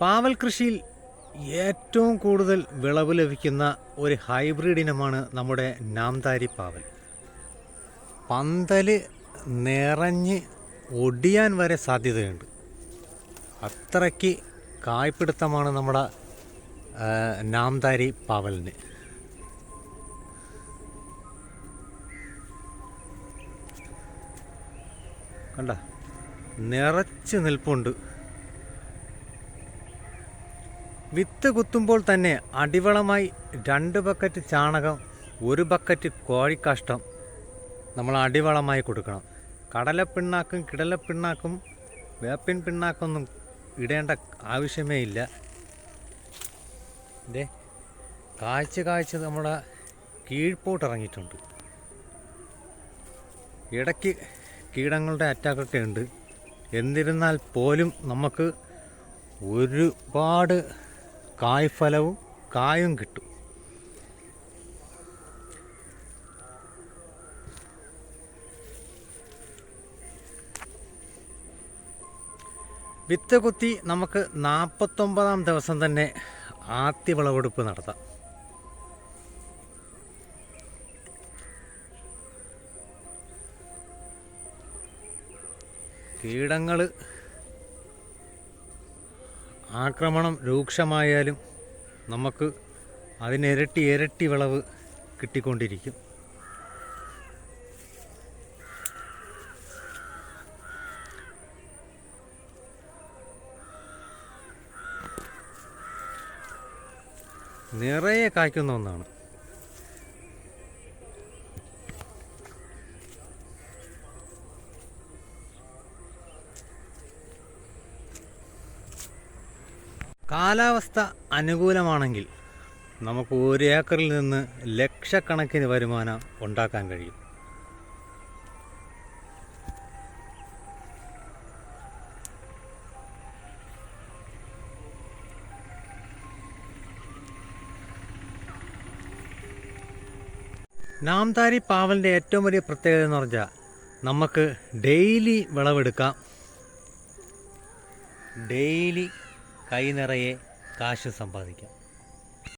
പാവൽ കൃഷിയിൽ ഏറ്റവും കൂടുതൽ വിളവ് ലഭിക്കുന്ന ഒരു ഹൈബ്രിഡ് ഇനമാണ് നമ്മുടെ നാംതാരി പാവൽ. പന്തൽ നിറഞ്ഞ് ഒടിയാൻ വരെ സാധ്യതയുണ്ട്. അത്രയ്ക്ക് കായ്പിടുത്തമാണ് നമ്മുടെ നാംതാരി പാവലിന്. കണ്ട നിറച്ച് നിൽപ്പുണ്ട്. വിത്ത് കുത്തുമ്പോൾ തന്നെ അടിവളമായി രണ്ട് ബക്കറ്റ് ചാണകം ഒരു ബക്കറ്റ് കോഴിക്കാഷ്ടം നമ്മൾ അടിവളമായി കൊടുക്കണം. കടലപ്പിണ്ണാക്കും കിടലപ്പിണ്ണാക്കും വേപ്പിൻ പിണ്ണാക്കൊന്നും ഇടേണ്ട ആവശ്യമേ ഇല്ല. ഇതേ കാഴ്ച കാഴ്ച നമ്മുടെ കീഴ്പോട്ട് ഇറങ്ങിയിട്ടുണ്ട്. ഇടയ്ക്ക് കീടങ്ങളുടെ അറ്റാക്കൊക്കെ ഉണ്ട്. എന്നിരുന്നാൽ പോലും നമുക്ക് ഒരുപാട് കായ്ഫലവും കായും കിട്ടും. വിത്ത് കുത്തി നമുക്ക് നാൽപ്പത്തൊമ്പതാം ദിവസം തന്നെ ആദ്യ വിളവെടുപ്പ് നടത്താം. കീടങ്ങൾ ആക്രമണം രൂക്ഷമായാലും നമുക്ക് അതിനിരട്ടി ഇരട്ടി വിളവ് കിട്ടിക്കൊണ്ടിരിക്കും. നിറയെ കായ്ക്കുന്ന ഒന്നാണ്. കാലാവസ്ഥ അനുകൂലമാണെങ്കിൽ നമുക്ക് ഒരു ഏക്കറിൽ നിന്ന് ലക്ഷക്കണക്കിന് വരുമാനം ഉണ്ടാക്കാൻ കഴിയും. നാംതാരി പാവലിന്റെ ഏറ്റവും വലിയ പ്രത്യേകത എന്ന് പറഞ്ഞാൽ നമുക്ക് ഡെയിലി വിളവെടുക്കാം. ഡെയിലി കൈ നിറയെ കാശ് സമ്പാദിക്കാം.